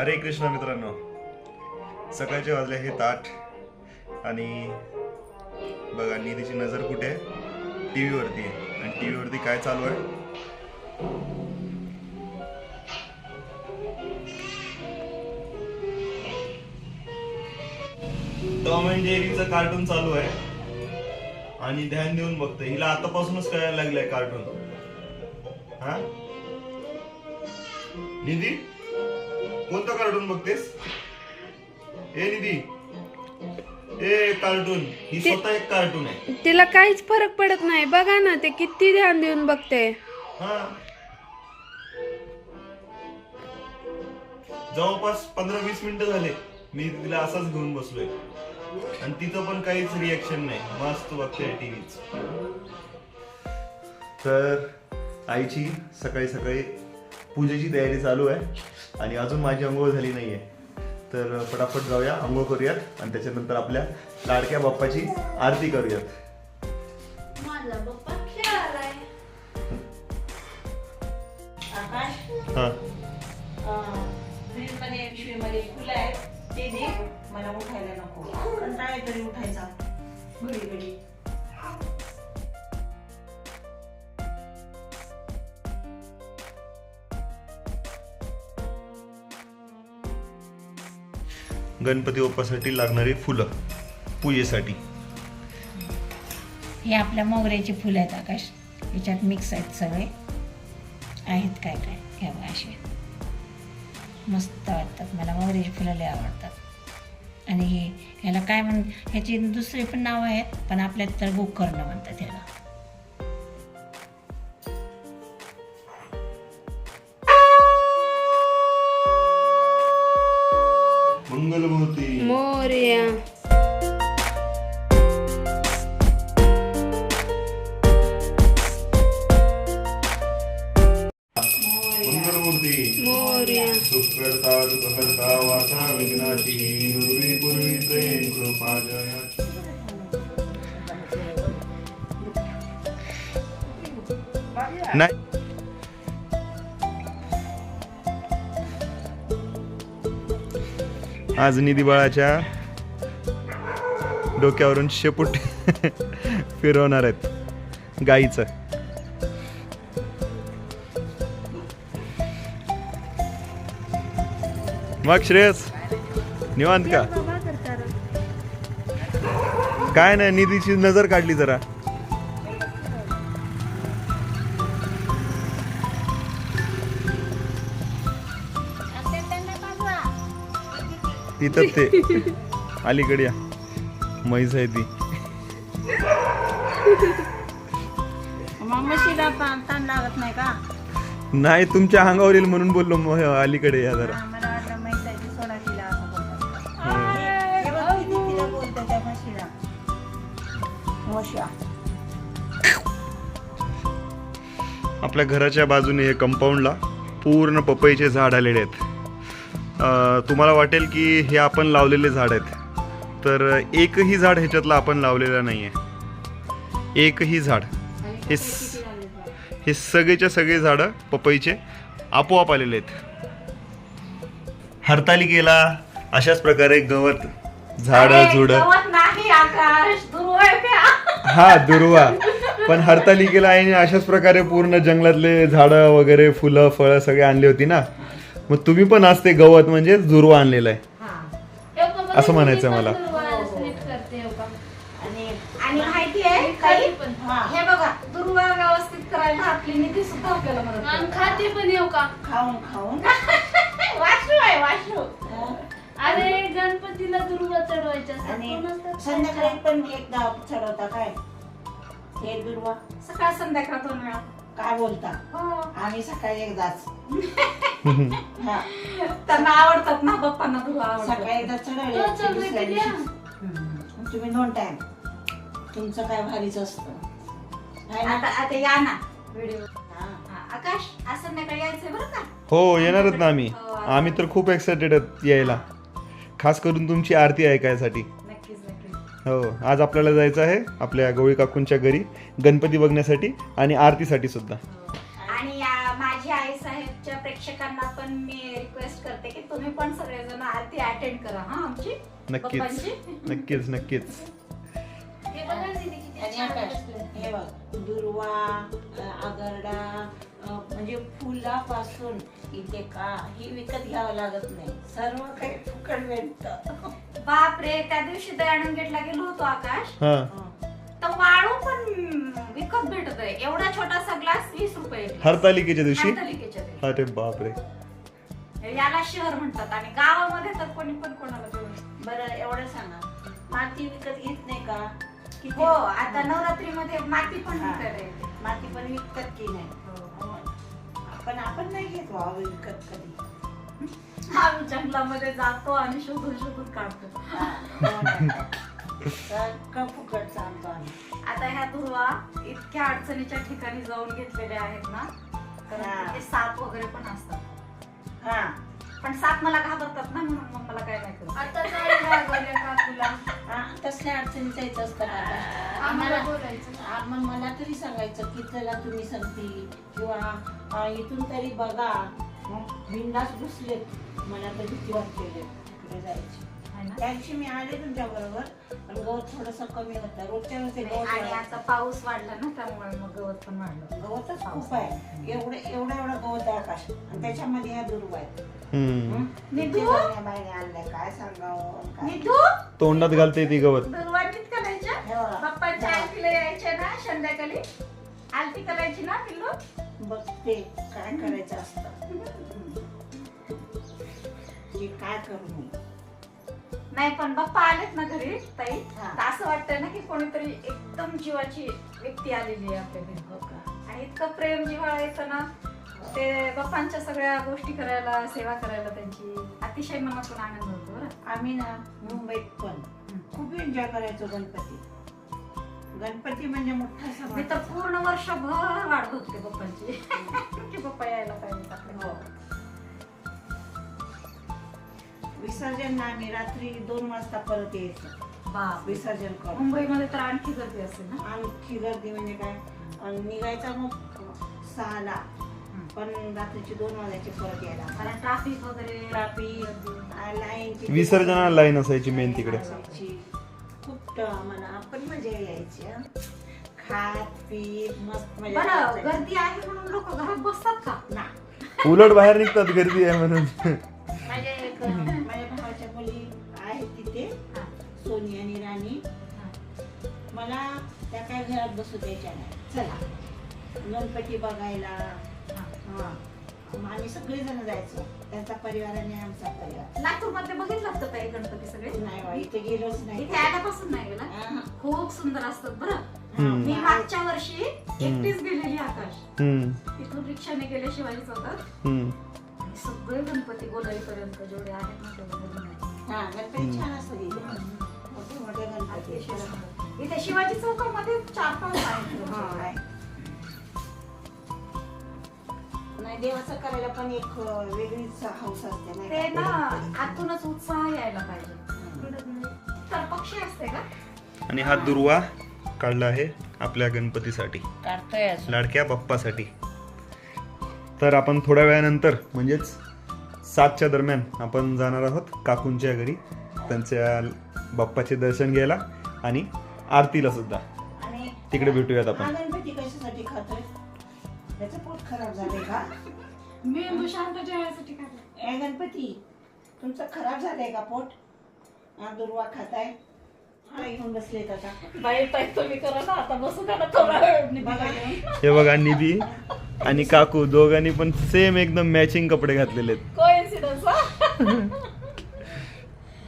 हरे कृष्ण मित्रांनो सकाळचे वाजले हे ताठ आणि बघा निधीची नजर कुठे आहे? टी व्हीवरती आहे. आणि टी व्हीवरती काय चालू आहे? टॉम अँड जेरीचं कार्टून चालू आहे. आणि ध्यान देऊन बघते हिला आतापासूनच कळायला लागलंय कार्टून. हा? निधी? कोणतं कार्टून बघतेस? ए निधी. ए कार्टून. ही स्वतः एक कार्टून आहे. तिला काहीच फरक पडत नाही. बघा ना ते किती ध्यान देऊन बघते. हा. जवळपास पंधरा वीस मिनिटं झाले. मी तिला असाच घेऊन बसलोय. आणि तिचं पण काहीच रिॲक्शन नाही. मस्त बघते टीव्हीच तर आईची सकाळी सकाळी पूजेची तयारी चालू आहे. आणि अजून माझी आंघोळ झाली नाहीये. तर फटाफट जाऊया आंघोळ करूयात आणि त्याच्यानंतर आपल्या लाडक्या बाप्पाची आरती करूयात. हा. मला उठायला नको. कंटाळा तरी उठायचा. घडी घडी. गणपती बाप्पासाठी लागणारी फुलं पूजेसाठी. हे आपल्या मोगऱ्याची फुलं आहेत आकाश. याच्यात मिक्स आहेत सगळे. आहेत काय काय? ह्या असे. मस्त वाटतात. मला मोगऱ्याची फुलं लय आवडतात. आणि हे ह्याला काय म्हण ह्याची दुसरी पण नावं आहेत पण आपल्यात तर गोकर्ण म्हणतात ह्याला. मोर्या मोर्या दुःखहर्ता वाचा विघ्नाची पूर्वी पूर्वी प्रेम कृपा जया नाही आज निधी बाळाच्या डोक्यावरून शेपूट फिरवणार आहेत गाईचं. मग श्रेयस निवांत का? काय नाही निधीची नजर काढली जरा. तिथं ते. अलीकडे या. म्हैस आहे ती. मग म्हशीला पण ताण लागत नाही का? नाही तुमच्या अंगावर येईल म्हणून बोललो मग अलीकडे या जरा. हा, मला वाटलं म्हैसाची सोडा तिला असं बोलतात. हे. बघ किती तिला बोलतात त्या म्हशीला. म्हशा आपल्या घराच्या बाजूने हे कंपाऊंडला पूर्ण पपईचे झाड आलेले आहेत. तुम्हाला वाटेल की हे आपण लावलेले झाड आहेत. तर एकही झाड ह्याच्यातलं आपण लावलेलं नाही आहे एकही झाड. हे हे सगळेच्या सगळे झाडं पपईचे आपोआप आलेले आहेत. हरतालिकेला अशाच प्रकारे गवत झाड झुड. हा दुर्वा पण हरतालिकेला आईने अशाच प्रकारे पूर्ण जंगलातले झाडं वगैरे फुलं फळं सगळे आणली होती ना. मग तुम्ही पण आज ते गवत म्हणजे दुर्वा आणलेलं आहे. असं म्हणायचं मला. आणि आणि माहिती आहे काही हे. बघा दुर्वा व्यवस्थित करायला आपली निधी सुद्धा आपल्याला मदत करते. खाते पण येऊ का? खाऊन खाऊन. वाशू आहे वाशू अरे गणपतीला दुर्वा चढवायच्या असतात. आणि? संध्याकाळी पण एकदा चढवता काय? हे दुर्वा. सकाळ संध्याकाळ दोन वेळा. काय बोलता? हो. आम्ही सकाळी एकदाच. हा. त्यांना आवडतात ना बाप्पांना दुर्वा आवडतात सकाळी एकदा चढवले दुसऱ्या की दिवशी. तुम्ही दोन टाइम तुमचं काय भारीच असतं. ना? आता आता या ना. व्हिडिओ हा. आकाश आज संध्याकाळी यायचंय बरं का? हो येणारच ना आम्ही. हो, आम्ही तर खूप एक्सायटेड आहेत यायला. खास करून तुमची आरती ऐकायसाठी. हो आज आपल्याला जायचं आहे आपल्या गवळी काकूंच्या घरी गणपती बघण्यासाठी आणि आरतीसाठी सुद्धा. आणि या माझी आई साहेबच्या प्रेक्षक प्रेक्षकांना पण मी रिक्वेस्ट करते की तुम्ही पण सगळेजण आरती अटेंड करा हा आमची? नक्कीच. नक्कीच नक्कीच. हे बघा ना दीदी किती आणि आकाश. हे बघ दुर्वा आगरडा म्हणजे फुलापासून इथे काही विकत घ्यावं लागत नाही. सर्व काही फुकट भेटत बापरे त्या दिवशी दयानंद गेटला गेलो होतो आकाश. हा. तर वाळू पण विकत भेटत आहे एवढा छोटासा ग्लास वीस रुपये हरतालिकेच्या दिवशी? हरतालिकेच्या दिवशी. अरे बापरे याला शहर म्हणतात. आणि गावामध्ये तर कोणी पण कोणाला देऊ नये. बरं एवढं सांगा. माती विकत घेत नाही का? किती? हो आता नवरात्रीमध्ये माती पण हा. येते माती पण विकतात की नाही? हो. आपण आपण नाही घेत विकत कधी. आम्ही जंगलामध्ये जातो आणि शोधून शोधून काढतो. हा, हो नाही. तर का फुकट सांगतो आम्ही. आता ह्या दुर्वा इतक्या अडचणीच्या ठिकाणी जाऊन घेतलेल्या आहेत ना तर हा. तिथे साप वगैरे पण असतात. हा. पण साप मला घाबरतात ना म्हणून मग मला काय नाही करत आता काकूला. हा तसल्या अडचणीचं येत असतं का आता? आम्हाला आम्हाला बोलायचं आ, मग मला तरी सांगायचं की चला तुम्ही सांगते किंवा आ, इथून तरी बघा. बिंदास घुसलेत मला तर भीती वाटते तिकडे जायची. ना? त्या दिवशी मी आले तुमच्या बरोबर पण गवत थोडस कमी होतं. रोजच्या रोज आणि गवत. आता पाऊस वाढला ना त्यामुळे मग गवत पण वाढलं. गवतच खूप आहे. एवढं एवढं एवढं गवत आहे आकाश. आणि त्याच्यामध्ये ह्या दुर्वा आहेत. हम्म. हं? निधू? आणलंय? काय सांगावं? काय? निधू? तोंडात घालते ती गवत. दुर्वांनीत करायच्या हे. बाप्पाच्या आरतीला यायच्या ना संध्याकाळी. आरती करायची ना पिल्लू बघते काय करायचं असतं. की काय करू? मी नाही पण बाप्पा आलेत ना घरी ताई. हा. तर असं वाटतंय ना की कोणीतरी एकदम जीवाची व्यक्ती आलेली आहे आपल्या घरी. हो का? आणि इतकं प्रेम जिव्हाळा येतं ना ते बाप्पांच्या सगळ्या गोष्टी करायला सेवा करायला त्यांची अतिशय मनातून आनंद होतो बरं. आम्ही ना मुंबईत पण खूप एन्जॉय करायचो गणपती. गणपती म्हणजे मोठा मी सण तर पूर्ण वर्षभर वाढत होते बाप्पांची की बाप्पा यायला पाहिजे हो. विसर्जन ना आम्ही रात्री दोन वाजता परत यायचो. बाप विसर्जन करून. मुंबईमध्ये तर आणखी गर्दी असेल ना? आणखी गर्दी म्हणजे काय? निघायचा मग सहाला. पण रात्रीची दोन वाजायचे परत यायला. मला ट्राफिक वगैरे. ट्राफिक लाईन विसर्जनाला लाईन असायची मेन तिकडे. मला आपण मजा यायची हं. खात पीत मस्त मजा बरं करायची. गर्दी आहे म्हणून लोक घरात बसतात का? ना. उलट बाहेर निघतात गर्दी आहे म्हणून. माझ्या एक माझ्या भावाच्या मुली आहेत तिथे हा. सोनी आणि राणी. मला त्या काय घरात बसू द्यायच्या नाही. चला. गणपती बघायला. हा. मग आम्ही सगळेजण जायचो. त्यांचा परिवार आणि आमचा परिवार. लातूरमध्ये बघितलं का ताई गणपती सगळे? नाही बा, इथे गेलोच नाही. इथे आल्यापासून नाही गेला? हा, खूप सुंदर असतात बरं. हम्म. मी मागच्या वर्षी एकटीच गेलेली आकाश. हम्म. तिथून रिक्षाने गेले शिवाजी चौकात हम्म. आणि सगळे गणपती गोलाईपर्यंत जेवढे आहेत ना तेवढे बघून आले. हा गणपती छान असतो इथे मोठे मोठे गणपती. अतिशय सुंदर. इथे शिवाजी चौकामध्ये चार पाच आहेत. हा, आहे. नाही देवाचं करायला पण एक वेगळीच हौस असते नाही ते? ना आतूनच उत्साह यायला पाहिजे तर पक्षी असते का आणि हा दुर्वा काढला आहे आपल्या गणपतीसाठी काढतोय. लाडक्या बाप्पासाठी तर आपण थोड्या वेळानंतर म्हणजेच सातच्या दरम्यान आपण जाणार आहोत काकूंच्या घरी त्यांच्या बाप्पाचे दर्शन घ्यायला आणि आरतीला सुद्धा आणि तिकडे भेटूयात आपण. हा गणपती कशासाठी खातोय त्याचं पोट खराब झालंय का? मेंदू शांत ठेवायसाठी काय ए गणपती तुमचं खराब झालंय का पोट? हा दुर्वा खाताय? हा घेऊन बसले आता. बाई ताई तुम्ही करा ना आता बसू का ना थोडा वेळ बघा. हे बघा निधी आणि काकू दोघांनी पण सेम एकदम मॅचिंग कपडे घातलेले आहेत.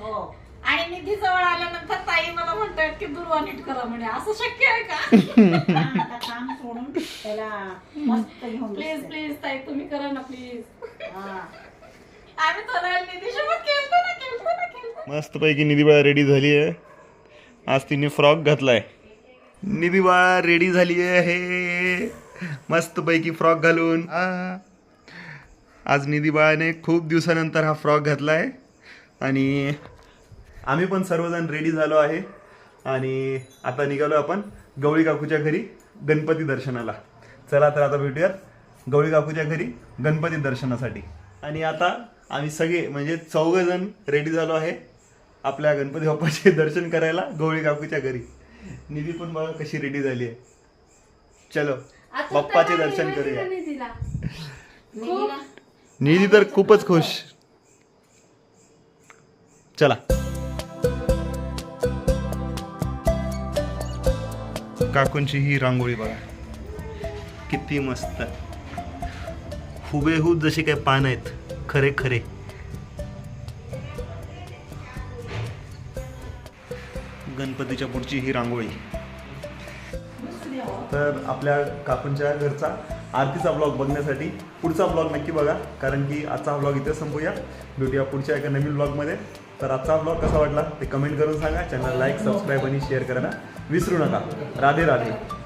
हो? आणि निधी जवळ आल्यानंतर ताई मला म्हणतायत की दुर्वा नीट करा म्हणे. असं शक्य आहे का? आता काम सोडून त्याला मस्त घेऊन प्लीज. प्लीज ताई तुम्ही करा ना प्लीज. हा. आम्ही थोडा निधीसोबत खेळतो ना खेळतो ना खेळतो मस्त पैकी निधी बाळा रेडी झाली आहे. आज तिने फ्रॉक घातलाय. निधी बाळा रेडी झाली आहे. मस्त पैकी फ्रॉक घालून. आ. आज निधी बाळाने खूप दिवसानंतर हा फ्रॉक घातलाय. आणि आम्ही पण सर्वजण रेडी झालो आहे. आणि आता निघालो आपण. गवळी काकूच्या घरी गणपती दर्शनाला. चला तर आता भेटूयात गवळी काकूच्या घरी गणपती दर्शनासाठी. आणि आता आम्ही सगळे म्हणजे चौघ जण रेडी झालो आहे आपल्या गणपती बाप्पाचे दर्शन करायला गवळी काकूच्या घरी. निधी पण बघा कशी रेडी झाली आहे. चलो बाप्पाचे दर्शन करूया. निधी तर खूपच खुश. चला. काकूंची ही रांगोळी बघा. किती मस्त. हुबेहूब जसे काही पान आहेत खरे खरे. गणपतीच्या पुढची ही रांगोळी. तर आपल्या काकूंच्या घरचा आरतीचा ब्लॉग बघण्यासाठी पुढचा ब्लॉग नक्की बघा कारण की आजचा ब्लॉग इथे संपूया. भेटूया पुढच्या एका नवीन ब्लॉगमध्ये तर आजचा ब्लॉग कसा वाटला ते कमेंट करून सांगा. चॅनल लाईक सबस्क्राईब आणि शेअर करा विसरू नका. राधे राधे.